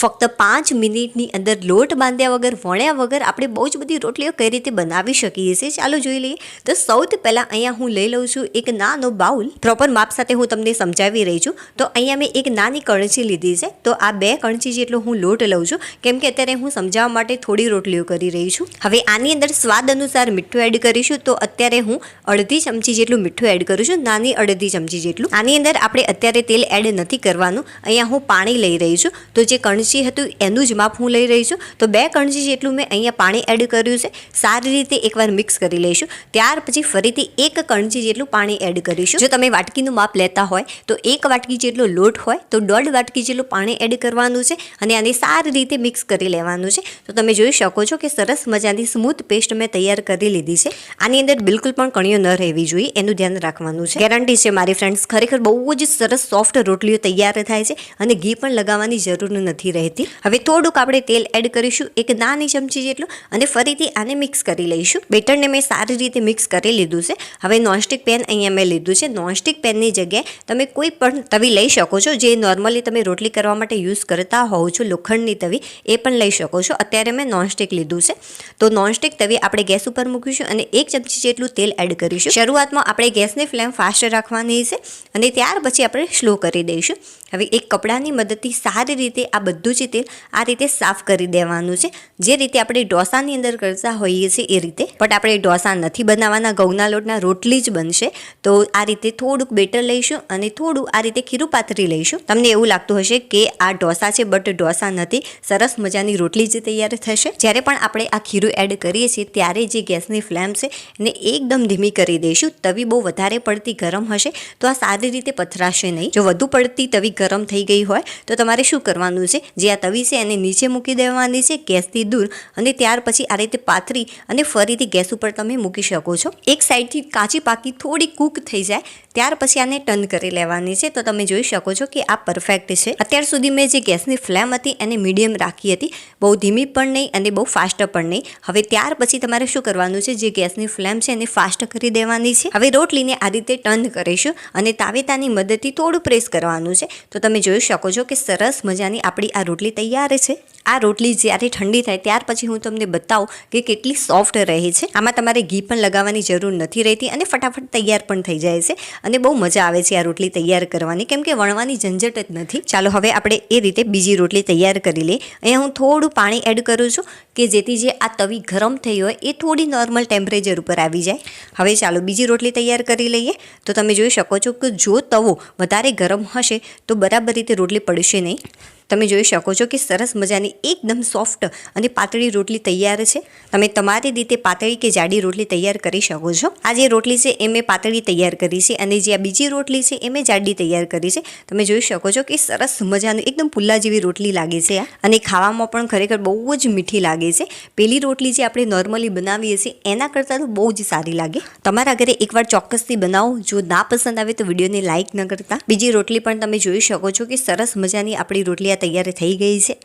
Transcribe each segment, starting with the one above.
ફક્ત પાંચ મિનિટની અંદર લોટ બાંધ્યા વગર, વણ્યા વગર આપણે બહુ જ બધી રોટલીઓ કઈ રીતે બનાવી શકીએ છીએ? ચાલો જોઈ લઈએ. તો સૌથી પહેલાં અહીંયા હું લઈ લઉં છું એક નાનો બાઉલ. પ્રોપર માપ સાથે હું તમને સમજાવી રહી છું. તો અહીંયા મેં એક નાની કણચી લીધી છે. તો આ બે કણચી જેટલો હું લોટ લઉં છું, કેમ કે અત્યારે હું સમજાવવા માટે થોડી રોટલીઓ કરી રહી છું. હવે આની અંદર સ્વાદ અનુસાર મીઠું એડ કરીશું. તો અત્યારે હું અડધી ચમચી જેટલું મીઠું એડ કરું છું. નાની અડધી ચમચી જેટલું. આની અંદર આપણે અત્યારે તેલ એડ નથી કરવાનું. અહીંયા હું પાણી લઈ રહી છું. તો જે કણચી હતું, એનું જ માપ હું લઈ રહી છું. તો બે કણજી જેટલું મેં અહીંયા પાણી એડ કર્યું છે, સારી રીતે એકવાર મિક્સ કરી લઈશું. ત્યાર પછી ફરીથી એક કણજી જેટલું પાણી એડ કરીશું. જો તમે વાટકીનું માપ લેતા હોય, તો એક વાટકી જેટલો લોટ હોય, તો દોઢ વાટકી જેટલું પાણી એડ કરવાનું છે અને આને સારી રીતે મિક્સ કરી લેવાનું છે. તો તમે જોઈ શકો છો કે સરસ મજાની સ્મૂથ પેસ્ટ મેં તૈયાર કરી લીધી છે. આની અંદર બિલકુલ પણ કણીઓ ન રહેવી જોઈએ, એનું ધ્યાન રાખવાનું છે. ગેરંટી છે મારી ફ્રેન્ડ્સ ખરેખર બહુ જ સરસ સોફ્ટ રોટલીઓ તૈયાર થાય છે અને ઘી પણ લગાવવાની જરૂર નથી રહેતી. હવે થોડુંક આપણે તેલ એડ કરીશું, એક નાની ચમચી જેટલું, અને ફરીથી આને મિક્સ કરી લઈશું. બેટરને મેં સારી રીતે મિક્સ કરી લીધું છે. હવે નોનસ્ટિક પેન અહીંયા મેં લીધું છે. નોનસ્ટિક પેનની જગ્યાએ તમે કોઈ પણ તવી લઈ શકો છો, જે નોર્મલી તમે રોટલી કરવા માટે યુઝ કરતા હોવ છો, લોખંડની તવી, એ પણ લઈ શકો છો. અત્યારે મેં નોનસ્ટિક લીધું છે. તો નોનસ્ટિક તવી આપણે ગેસ ઉપર મૂકીશું અને એક ચમચી જેટલું તેલ એડ કરીશું. શરૂઆતમાં આપણે ગેસની ફ્લેમ ફાસ્ટ રાખવાની છે અને ત્યાર પછી આપણે સ્લો કરી દઈશું. હવે એક કપડાની મદદથી સારી રીતે આ બધું જ તેલ આ રીતે સાફ કરી દેવાનું છે. જે રીતે આપણે ઢોસાની અંદર કરતા હોઈએ છીએ એ રીતે. બટ આપણે ઢોસા નથી બનાવવાના, ઘઉંના લોટના રોટલી જ બનશે. તો આ રીતે થોડુંક બેટર લઈશું અને થોડું આ રીતે ખીરું પાથરી લઈશું. તમને એવું લાગતું હશે કે આ ઢોસા છે બટ ઢોસા નથી. સરસ મજાની રોટલી જ તૈયાર થશે. જ્યારે પણ આપણે આ ખીરું એડ કરીએ છીએ, ત્યારે જે ગેસની ફ્લેમ છે, એને એકદમ ધીમી કરી દઈશું. તવી બહુ વધારે પડતી ગરમ હશે, તો આ સારી રીતે પથરાશે નહીં. જો વધુ પડતી તવી ગરમ થઈ ગઈ હોય, તો તમારે શું કરવાનું છે? જે આ તવી છે એને નીચે મૂકી દેવાની છે, ગેસથી દૂર. અને ત્યાર પછી આ રીતે પાથરી અને ફરીથી ગેસ ઉપર તમે મૂકી શકો છો. એક સાઈડથી કાચી પાકી થોડી કૂક થઈ જાય, ત્યાર પછી આને ટર્ન કરી લેવાની છે. તો તમે જોઈ શકો છો કે આ પરફેક્ટ છે. અત્યાર સુધી મેં જે ગેસની ફ્લેમ હતી એને મીડિયમ રાખી હતી. બહુ ધીમી પણ નહીં અને બહુ ફાસ્ટ પણ નહીં. હવે ત્યાર પછી તમારે શું કરવાનું છે? જે ગેસની ફ્લેમ છે એને ફાસ્ટ કરી દેવાની છે. હવે રોટલીને આ રીતે ટર્ન કરીશું અને તાવેતાની મદદથી થોડું પ્રેસ કરવાનું છે. તો તમે જોઈ શકો છો કે સરસ મજાની આપણી આ રોટલી તૈયાર છે. આ રોટલી જ્યારે ઠંડી થાય ત્યાર પછી હું તમને બતાવું કે કેટલી સોફ્ટ રહે છે. આમાં તમારે ઘી પણ લગાવવાની જરૂર નથી રહેતી અને ફટાફટ તૈયાર પણ થઈ જાય છે અને બહુ મજા આવે છે આ રોટલી તૈયાર કરવાની. કેમ કે વણવાની ઝંઝટ જ નથી. ચાલો હવે આપણે એ રીતે બીજી રોટલી તૈયાર કરી લઈએ. અહીંયા હું થોડું પાણી એડ કરું છું. કે જેથી જે આ તવી ગરમ થઈ હોય એ થોડી નોર્મલ ટેમ્પરેચર ઉપર આવી જાય. હવે ચાલો બીજી રોટલી તૈયાર કરી લઈએ. તો તમે જોઈ શકો છો કે જો તવો વધારે ગરમ હશે તો બરાબર રીતે રોટલી પડશે નહીં. તમે જોઈ શકો છો કે સરસ મજાની એકદમ સોફ્ટ અને પાતળી રોટલી તૈયાર છે. તમે તમારી રીતે પાતળી કે જાડી રોટલી તૈયાર કરી શકો છો. આ જે રોટલી છે એ મેં પાતળી તૈયાર કરી છે અને જે આ બીજી રોટલી છે એ મેં જાડી તૈયાર કરી છે. તમે જોઈ શકો છો કે સરસ મજાનું એકદમ પુલ્લા જેવી રોટલી લાગે છે અને ખાવામાં પણ ખરેખર બહુ જ મીઠી લાગે છે પેલી રોટલી જે આપણે નોર્મલી બનાવીએ છીએ, એના કરતાં તો બહુ જ સારી લાગે. તમારા ઘરે એકવાર ચોક્કસથી બનાવો. જો ના પસંદ આવે તો વિડીયોને લાઇક ન કરતા. બીજી રોટલી પણ તમે જોઈ શકો છો કે સરસ મજાની આપણી રોટલી આ તૈયાર થઈ ગઈ છે.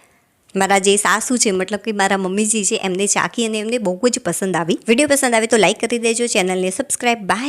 મારા જે સાસુ છે, મતલબ કે મારા મમ્મીજી છે, એમને ચાખી અને એમને બહુ જ પસંદ આવી. વીડિયો પસંદ આવે તો લાઇક કરી દેજો. ચેનલને સબસ્ક્રાઈબ બાય